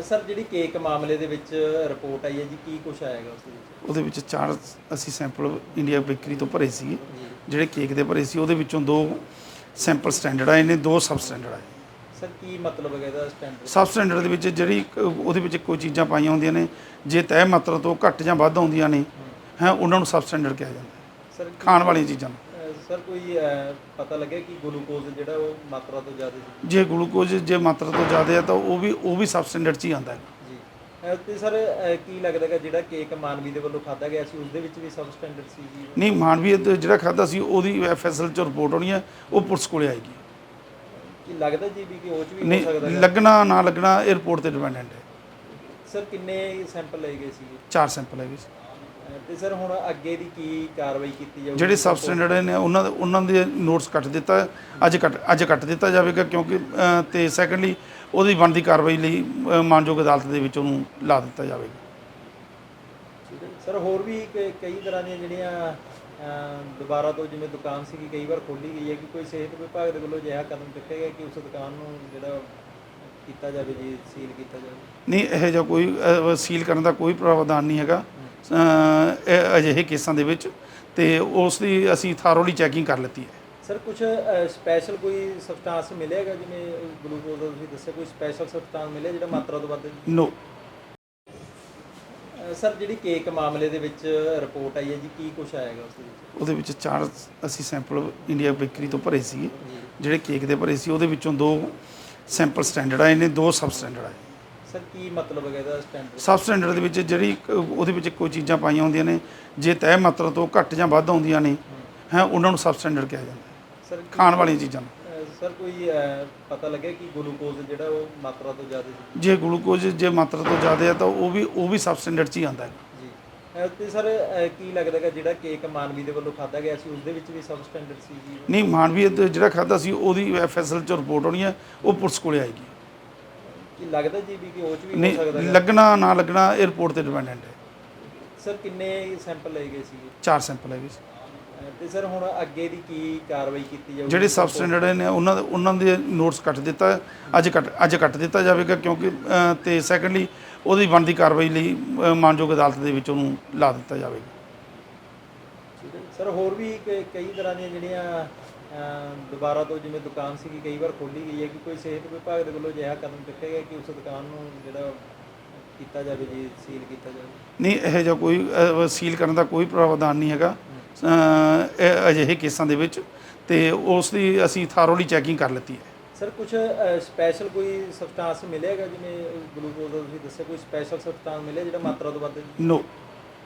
Sir ਜਿਹੜੀ cake ਮਾਮਲੇ ਦੇ ਵਿੱਚ ਰਿਪੋਰਟ ਆਈ ਹੈ ਜੀ ਕੀ ਕੁਝ ਆਏਗਾ ਉਸ ਦੇ ਵਿੱਚ? ਉਹਦੇ ਵਿੱਚ ਚਾਰ ਅਸੀਂ ਸੈਂਪਲ ਇੰਡੀਆ ਬੇਕਰੀ ਤੋਂ ਭਰੇ ਜੀ। ਜਿਹੜੇ ਕੇਕ ਦੇ ਭਰੇ ਸੀ ਉਹਦੇ ਵਿੱਚੋਂ ਦੋ ਸੈਂਪਲ ਸਟੈਂਡਰਡ ਆਏ ਨੇ ਦੋ ਸਬ ਸਟੈਂਡਰਡ ਆਏ। ਸਰ ਕੀ ਮਤਲਬ ਹੈ ਇਹਦਾ ਸਟੈਂਡਰਡ? ਸਬ ਸਟੈਂਡਰਡ ਦੇ ਵਿੱਚ ਜਿਹੜੀ ਇੱਕ ਉਹਦੇ ਵਿੱਚ ਕੋਈ ਚੀਜ਼ਾਂ ਪਾਈਆਂ ਹੁੰਦੀਆਂ ਨੇ ਜੇ ਤੈਅ ਮਾਤਰਾ ਤੋਂ ਘੱਟ ਜਾਂ ਵੱਧ ਆਉਂਦੀਆਂ ਨੇ ਹੈ। ਉਹਨਾਂ ਨੂੰ ਸਬ ਸਟੈਂਡਰਡ ਕਿਹਾ ਜਾਂਦਾ। ਸਰ ਖਾਣ ਵਾਲੀਆਂ ਚੀਜ਼ਾਂ ਨੂੰ। ਸਰ ਕੋਈ ਅ, ਪਤਾ ਲੱਗਿਆ ਕਿ ਗਲੂਕੋਜ਼ ਜਿਹੜਾ ਉਹ ਮਾਤਰਾ ਤੋਂ ਜ਼ਿਆਦਾ ਸੀ? ਜੇ ਗਲੂਕੋਜ਼ ਜੇ ਮਾਤਰਾ ਤੋਂ ਜ਼ਿਆਦਾ ਹੈ ਤਾਂ ਉਹ ਵੀ ਉਹ ਵੀ ਸਬ ਸਟੈਂਡਰਡ 'ਚ ਹੀ ਆਉਂਦਾ ਹੈ। ਜੀ। ਤੇ ਸਰ ਕੀ ਲੱਗਦਾ ਹੈ ਜਿਹੜਾ ਕੇਕ ਮਾਨਵੀ ਦੇ ਵੱਲੋਂ ਖਾਦਾ ਗਿਆ ਸੀ ਉਸ ਦੇ ਵਿੱਚ ਵੀ ਸਬ ਸਟੈਂਡਰਡ ਸੀ ਜੀ? ਨਹੀਂ ਮਾਨਵੀ ਤੇ ਜਿਹੜਾ ਖਾਦਾ ਸੀ ਉਹਦੀ ਐਫਐਸਐਲ 'ਚ ਰਿਪੋਰਟ ਹੋਣੀ ਹੈ ਉਹ ਪੁਲਿਸ ਕੋਲੇ ਆਏਗੀ। ਕੀ ਲੱਗਦਾ ਜੀ ਵੀ ਕਿ ਉਹ ਚ ਵੀ ਹੋ ਨਹੀਂ ਸਕਦਾ ਹੈ? ਲੱਗਣਾ ਨਾ ਲੱਗਣਾ ਇਹ ਰਿਪੋਰਟ ਤੇ ਡਿਪੈਂਡੈਂਟ ਹੈ। ਸਰ ਕਿੰਨੇ ਸੈਂਪਲ ਲਏ ਗਏ ਸੀ? ਚਾਰ ਸੈਂਪਲ ਹੈਗੇ ਸੀ। ਤੇ ਸਰ ਹੁਣ ਅੱਗੇ ਦੀ ਕੀ ਕਾਰਵਾਈ ਕੀਤੀ ਜਾਊਗੀ ਜਿਹੜੇ ਸਬ ਸਟੈਂਡਰਡ ਨੇ ਉਹਨਾਂ ਦੇ ਉਹਨਾਂ ਦੇ ਨੋਟਸ ਕੱਟ ਦਿੱਤਾ। ਅੱਜ ਕੱਟ ਅੱਜ ਕੱਟ ਦਿੱਤਾ ਜਾਵੇਗਾ ਕਿਉਂਕਿ ਅ, ਤੇ ਸੈਕੰਡਲੀ ਉਹਦੀ ਬਣਦੀ ਕਾਰਵਾਈ ਲਈ ਅ, ਮਾਨਯੋਗ ਅਦਾਲਤ ਦੇ ਵਿੱਚ ਉਹਨੂੰ ਲਾ ਦਿੱਤਾ ਜਾਵੇਗਾ ਠੀਕ ਹੈ ਜੀ। ਸਰ ਹੋਰ ਵੀ ਕ- ਕਈ ਤਰ੍ਹਾਂ ਦੀਆਂ ਜਿਹੜੀਆਂ ਅਮ, ਦੁਬਾਰਾ ਤੋਂ ਜਿਵੇਂ ਦੁਕਾਨ ਸੀਗੀ ਕਈ ਵਾਰ ਖੋਲੀ ਗਈ ਹੈ ਕਿ ਕੋਈ ਸਿਹਤ ਵਿਭਾਗ ਦੇ ਵੱਲੋਂ ਅਜਿਹਾ ਕਦਮ ਚੁੱਕਿਆ ਗਿਆ ਕਿ ਉਸ ਦੁਕਾਨ ਨੂੰ ਜਿਹੜਾ ਕੀਤਾ ਜਾਵੇ ਜੀ ਸੀਲ ਕੀਤਾ ਜਾਵੇ ਨਹੀਂ ਇਹ ਜਿਹਾ ਕੋਈ ਅ, ਸੀਲ ਕਰਨ ਦਾ ਕੋਈ ਪ੍ਰਾਵਧਾਨ ਨਹੀਂ ਹੈਗਾ ਅਜਿਹੇ ਕੇਸਾਂ ਦੇ ਵਿੱਚ ਤੇ ਉਸ ਦੀ ਅਸੀਂ ਥਾਰੋਲੀ ਚੈਕਿੰਗ ਕਰ ਲਿੱਤੀ ਹੈ। ਸਰ ਕੁਝ ਸਪੈਸ਼ਲ ਕੋਈ ਸਬਸਟੈਂਸ ਮਿਲੇਗਾ ਜਿਵੇਂ ਗਲੂਕੋਜ਼ ਦਾ ਤੁਸੀਂ ਦੱਸਿਆ ਕੋਈ ਸਪੈਸ਼ਲ ਸਬਸਟੈਂਸ ਮਿਲਿਆ ਜਿਹੜਾ ਮਾਤਰਾ ਤੋਂ ਵੱਧ? ਨੋ ਸਰ ਜਿਹੜੀ ਕੇਕ ਮਾਮਲੇ ਦੇ ਵਿੱਚ ਰਿਪੋਰਟ ਆਈ ਹੈ ਜੀ ਕੀ ਕੁਝ ਆਏਗਾ ਉਸ ਦੇ ਵਿੱਚ? ਉਹਦੇ ਵਿੱਚ ਚਾਰ ਅਸੀਂ ਸੈਂਪਲ ਇੰਡੀਆ ਬੇਕਰੀ ਤੋਂ ਭਰੇ ਜੀ। ਜਿਹੜੇ ਕੇਕ ਦੇ ਭਰੇ ਸੀ ਉਹਦੇ ਵਿੱਚੋਂ ਦੋ ਸੈਂਪਲ ਸਟੈਂਡਰਡ ਆਏ ਨੇ ਦੋ ਸਬ ਸਟੈਂਡਰਡ ਆਏ। ਸਰ ਕੀ ਮਤਲਬ ਹੈ ਇਹਦਾ ਸਟੈਂਡਰਡ ਸਬ ਸਟੈਂਡਰਡ ਦੇ ਵਿੱਚ ਜਿਹੜੀ ਉਹਦੇ ਵਿੱਚ ਕੋਈ ਚੀਜ਼ਾਂ ਪਾਈਆਂ ਹੁੰਦੀਆਂ ਨੇ ਜੇ ਤੈਅ ਮਾਤਰਾ ਤੋਂ ਘੱਟ ਜਾਂ ਵੱਧ ਆਉਂਦੀਆਂ ਨੇ ਹੈ। ਉਹਨਾਂ ਨੂੰ ਸਬ ਸਟੈਂਡਰਡ ਕਿਹਾ ਜਾਂਦਾ। ਸਰ ਖਾਣ ਵਾਲੀਆਂ ਚੀਜ਼ਾਂ ਨੂੰ। ਸਰ ਕੋਈ ਪਤਾ ਲੱਗਿਆ ਕਿ ਗਲੂਕੋਜ਼ ਜਿਹੜਾ ਉਹ ਮਾਤਰਾ ਤੋਂ ਜ਼ਿਆਦਾ ਸੀ? ਜੇ ਗਲੂਕੋਜ਼ ਜੇ ਮਾਤਰਾ ਤੋਂ ਜ਼ਿਆਦਾ ਹੈ ਤਾਂ ਉਹ ਵੀ ਉਹ ਵੀ ਸਬ ਸਟੈਂਡਰਡ 'ਚ ਹੀ ਆਉਂਦਾ ਹੈ। ਜੀ। ਤੇ ਸਰ ਕੀ ਲੱਗਦਾ ਹੈ ਜਿਹੜਾ ਕੇਕ ਮਾਨਵੀ ਦੇ ਵੱਲੋਂ ਖਾਦਾ ਗਿਆ ਸੀ ਉਸ ਦੇ ਵਿੱਚ ਵੀ ਸਬ ਸਟੈਂਡਰਡ ਸੀ ਜੀ? ਨਹੀਂ ਮਾਨਵੀ ਤੇ ਜਿਹੜਾ ਖਾਦਾ ਸੀ ਉਹਦੀ ਐਫਐਸਐਲ 'ਚ ਰਿਪੋਰਟ ਹੋਣੀ ਹੈ ਉਹ ਪੁਲਿਸ ਕੋਲੇ ਆਏਗੀ। ਕੀ ਲੱਗਦਾ ਜੀ ਵੀ ਕਿ ਉਹ ਚ ਵੀ ਹੋ ਨਹੀਂ ਸਕਦਾ ਹੈ? ਲੱਗਣਾ ਨਾ ਲੱਗਣਾ ਇਹ ਰਿਪੋਰਟ ਤੇ ਡਿਪੈਂਡੈਂਟ ਹੈ। ਸਰ ਕਿੰਨੇ ਸੈਂਪਲ ਲਏ ਗਏ ਸੀ ਚਾਰ ਸੈਂਪਲ ਹੈਗੇ ਸੀ। ਤੇ ਸਰ ਹੁਣ ਅੱਗੇ ਦੀ ਕੀ ਕਾਰਵਾਈ ਕੀਤੀ ਜਾਊਗੀ? ਜਿਹੜੇ ਸਬ ਸਟੈਂਡਰਡ ਨੇ ਉਹਨਾਂ ਦੇ ਉਹਨਾਂ ਦੇ ਨੋਟਸ ਕੱਟ ਦਿੱਤਾ। ਅੱਜ ਕੱਟ ਅੱਜ ਕੱਟ ਦਿੱਤਾ ਜਾਵੇਗਾ ਕਿਉਂਕਿ ਅ, ਤੇ ਸੈਕੰਡਲੀ ਉਹਦੀ ਬਣਦੀ ਕਾਰਵਾਈ ਲਈ ਅ, ਮਾਨਯੋਗ ਅਦਾਲਤ ਦੇ ਵਿੱਚ ਉਹਨੂੰ ਲਾ ਦਿੱਤਾ ਜਾਵੇਗਾ। ਠੀਕ ਹੈ। ਜੀ। ਸਰ ਹੋਰ ਵੀ ਕ- ਕਈ ਤਰ੍ਹਾਂ ਦੀਆਂ ਜਿਹੜੀਆਂ ਦੁਬਾਰਾ ਤੋਂ ਜਿਵੇਂ ਦੁਕਾਨ ਸੀਗੀ ਕਈ ਵਾਰ ਖੋਲੀ ਗਈ ਹੈ ਕਿ ਕੋਈ ਸਿਹਤ ਵਿਭਾਗ ਦੇ ਵੱਲੋਂ ਅਜਿਹਾ ਕਦਮ ਚੁੱਕਿਆ ਗਿਆ ਕਿ ਉਸ ਦੁਕਾਨ ਨੂੰ ਜਿਹੜਾ ਕੀਤਾ ਜਾਵੇ ਜੀ ਸੀਲ ਕੀਤਾ ਜਾਵੇ? ਨਹੀਂ ਇਹ ਜਿਹਾ ਕੋਈ ਸੀਲ ਕਰਨ ਦਾ ਕੋਈ ਪ੍ਰਾਵਧਾਨ ਨਹੀਂ ਹੈਗਾ। ਅਜਿਹੇ ਕੇਸਾਂ ਦੇ ਵਿੱਚ ਤੇ ਉਸ ਦੀ ਅਸੀਂ ਥਾਰੋਲੀ ਚੈਕਿੰਗ ਕਰ ਲਿੱਤੀ ਹੈ। ਸਰ ਕੁਝ ਸਪੈਸ਼ਲ ਕੋਈ ਸਬਸਟੈਂਸ ਮਿਲੇਗਾ ਜਿਵੇਂ ਗਲੂਕੋਜ਼ ਦਾ ਤੁਸੀਂ ਦੱਸਿਆ ਕੋਈ ਸਪੈਸ਼ਲ ਸਬਸਟੈਂਸ ਮਿਲਿਆ ਜਿਹੜਾ ਮਾਤਰਾ ਤੋਂ ਵੱਧ? ਨੋ